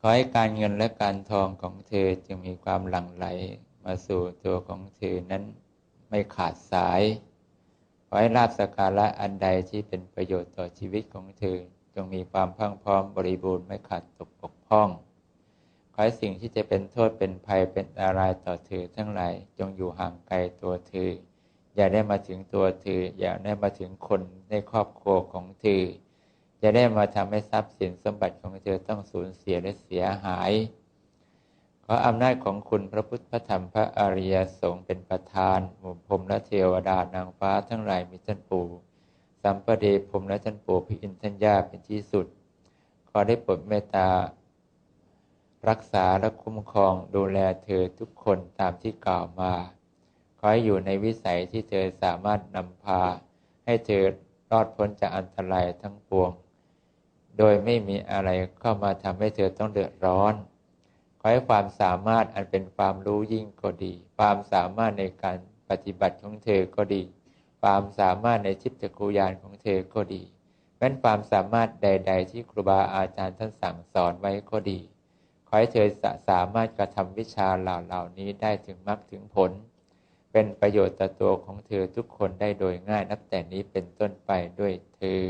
ขอให้การเงินและการทองของเธอจึงมีความหลั่งไหลมาสู่ตัวของเธอนั้นไม่ขาดสาย ขอให้ลาบสการะอันใดที่เป็นประโยชน์ต่อชีวิตของเธอจงมีความพังพร้อมบริบูรณ์ไม่ขาดตกบกพร่อง ขอให้สิ่งที่จะเป็นโทษเป็นภัยเป็นอันตรายต่อเธอทั้งหลายจงอยู่ห่างไกลตัวเธอ อย่าได้มาถึงตัวเธอ อย่าได้มาถึงคนในครอบครัวของเธอ อย่าได้มาทำให้ทรัพย์สินสมบัติของเธอต้องสูญเสียและเสียหาย ขออำนาจของคุณพระพุทธพระธรรมพระอริยสงฆ์เป็นประธาน หมู่พรมและเทวดานางฟ้าทั้งหลายมีท่านปู่สัมปเดชพรมและท่านปู่พิอินทัญญาเป็นที่สุด ขอได้โปรดเมตตา รักษาและคุ้มครองดูแลเธอทุกคนตามที่กล่าวมา ขอให้อยู่ในวิสัยที่เธอสามารถนำพา ให้เธอรอดพ้นจากอันตรายทั้งปวง โดยไม่มีอะไรเข้ามาทำให้เธอต้องเดือดร้อน ขอให้ความสามารถอันเป็นความรู้ยิ่งก็ดี ความสามารถในการปฏิบัติของเธอก็ดี ความสามารถในชิพจักรุยานของเธอก็ดีแม้นความสามารถใด ๆ ที่ครูบาอาจารย์ท่านสั่งสอนไว้ก็ดี ขอให้เธอสสามารถกระทำวิชาเหล่าเหล่านี้ได้ถึงมรรคถึงผล เป็นประโยชน์ต่อตัวของเธอทุกคนได้โดยง่ายนับแต่นี้เป็นต้นไปด้วยเธอ